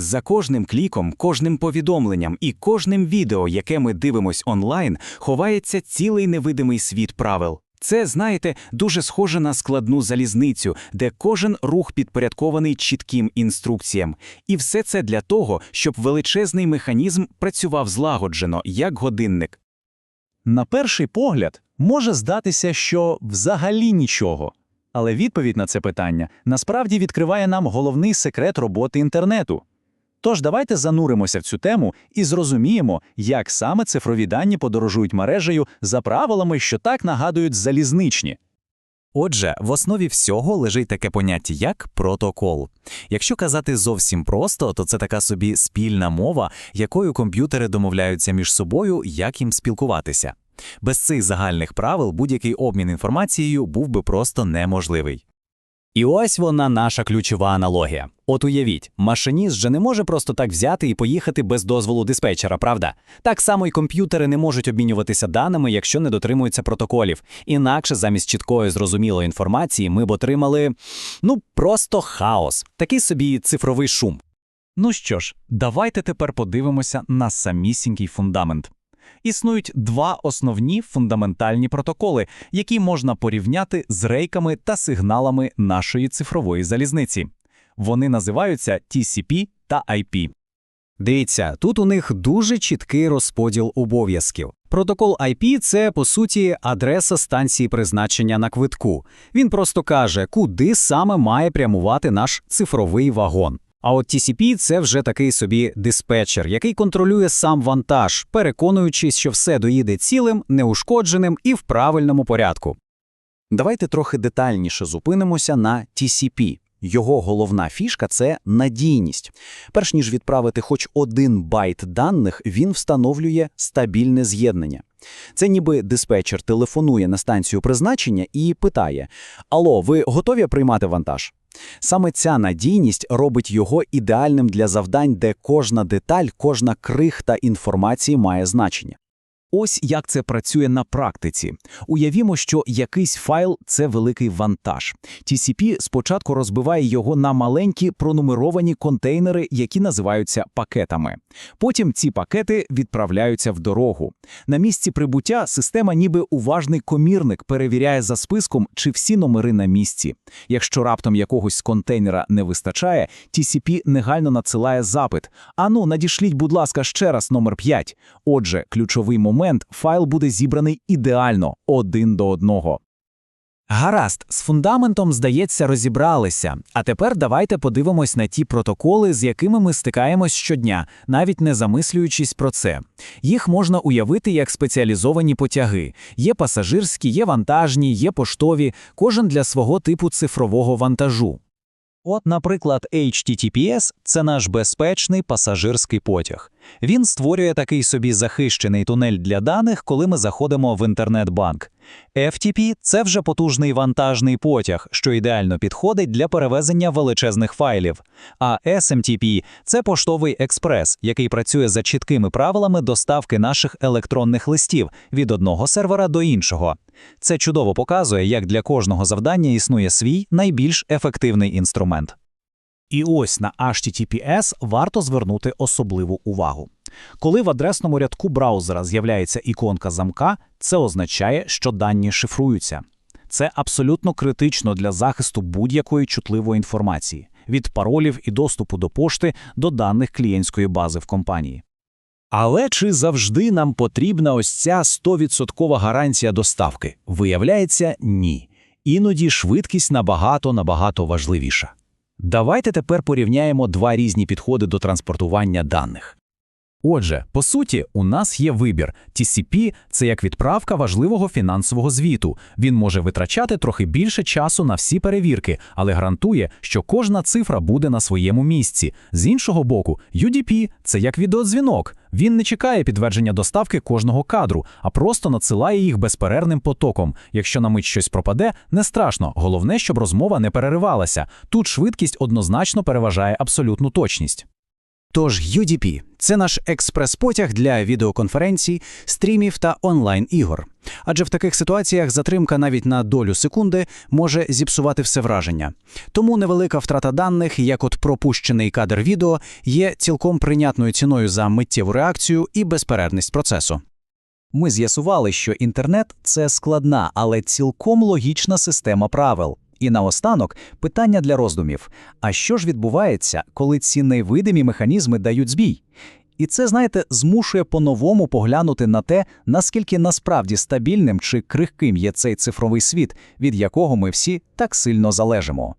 За кожним кліком, кожним повідомленням і кожним відео, яке ми дивимось онлайн, ховається цілий невидимий світ правил. Це, знаєте, дуже схоже на складну залізницю, де кожен рух підпорядкований чітким інструкціям. І все це для того, щоб величезний механізм працював злагоджено, як годинник. На перший погляд може здатися, що взагалі нічого. Але відповідь на це питання насправді відкриває нам головний секрет роботи інтернету. Тож давайте зануримося в цю тему і зрозуміємо, як саме цифрові дані подорожують мережею за правилами, що так нагадують залізничні. Отже, в основі всього лежить таке поняття, як протокол. Якщо казати зовсім просто, то це така собі спільна мова, якою комп'ютери домовляються між собою, як їм спілкуватися. Без цих загальних правил будь-який обмін інформацією був би просто неможливий. І ось вона наша ключова аналогія. От уявіть, машиніст же не може просто так взяти і поїхати без дозволу диспетчера, правда? Так само й комп'ютери не можуть обмінюватися даними, якщо не дотримуються протоколів. Інакше замість чіткої зрозумілої інформації ми б отримали ну просто хаос, такий собі цифровий шум. Ну що ж, давайте тепер подивимося на самісінький фундамент. Існують два основні фундаментальні протоколи, які можна порівняти з рейками та сигналами нашої цифрової залізниці. Вони називаються TCP та IP. Дивіться, тут у них дуже чіткий розподіл обов'язків. Протокол IP – це, по суті, адреса станції призначення на квитку. Він просто каже, куди саме має прямувати наш цифровий вагон. А от TCP – це вже такий собі диспетчер, який контролює сам вантаж, переконуючись, що все доїде цілим, неушкодженим і в правильному порядку. Давайте трохи детальніше зупинимося на TCP. Його головна фішка це надійність. Перш ніж відправити хоч один байт даних, він встановлює стабільне з'єднання. Це ніби диспетчер телефонує на станцію призначення і питає: Алло, ви готові приймати вантаж? Саме ця надійність робить його ідеальним для завдань, де кожна деталь, кожна крихта інформації має значення. Ось як це працює на практиці. Уявімо, що якийсь файл це великий вантаж. TCP спочатку розбиває його на маленькі пронумеровані контейнери, які називаються пакетами. Потім ці пакети відправляються в дорогу. На місці прибуття система, ніби уважний комірник, перевіряє за списком, чи всі номери на місці. Якщо раптом якогось контейнера не вистачає, TCP негайно надсилає запит. Ану, надішліть, будь ласка, ще раз номер 5. Отже, ключовий момент файл буде зібраний ідеально один до одного. Гаразд, з фундаментом, здається, розібралися. А тепер давайте подивимось на ті протоколи, з якими ми стикаємось щодня, навіть не замислюючись про це. Їх можна уявити як спеціалізовані потяги. Є пасажирські, є вантажні, є поштові, кожен для свого типу цифрового вантажу. От, наприклад, HTTPS – це наш безпечний пасажирський потяг. Він створює такий собі захищений тунель для даних, коли ми заходимо в інтернет-банк. FTP – це вже потужний вантажний потяг, що ідеально підходить для перевезення величезних файлів. А SMTP – це поштовий експрес, який працює за чіткими правилами доставки наших електронних листів від одного сервера до іншого. Це чудово показує, як для кожного завдання існує свій найбільш ефективний інструмент. І ось на HTTPS варто звернути особливу увагу. Коли в адресному рядку браузера з'являється іконка замка, це означає, що дані шифруються. Це абсолютно критично для захисту будь-якої чутливої інформації від паролів і доступу до пошти до даних клієнтської бази в компанії. Але чи завжди нам потрібна ось ця 100% гарантія доставки? Виявляється, ні. Іноді швидкість набагато-набагато важливіша. Давайте тепер порівняємо два різні підходи до транспортування даних. Отже, по суті, у нас є вибір. TCP – це як відправка важливого фінансового звіту. Він може витрачати трохи більше часу на всі перевірки, але гарантує, що кожна цифра буде на своєму місці. З іншого боку, UDP – це як відеодзвінок. Він не чекає підтвердження доставки кожного кадру, а просто надсилає їх безперервним потоком. Якщо на мить щось пропаде, не страшно. Головне, щоб розмова не переривалася. Тут швидкість однозначно переважає абсолютну точність. Тож UDP – це наш експрес-потяг для відеоконференцій, стрімів та онлайн-ігор. Адже в таких ситуаціях затримка навіть на долю секунди може зіпсувати все враження. Тому невелика втрата даних, як от пропущений кадр відео, є цілком прийнятною ціною за миттєву реакцію і безперервність процесу. Ми з'ясували, що інтернет це складна, але цілком логічна система правил. І наостанок питання для роздумів: а що ж відбувається, коли ці невидимі механізми дають збій? І це, знаєте, змушує по-новому поглянути на те, наскільки насправді стабільним чи крихким є цей цифровий світ, від якого ми всі так сильно залежимо.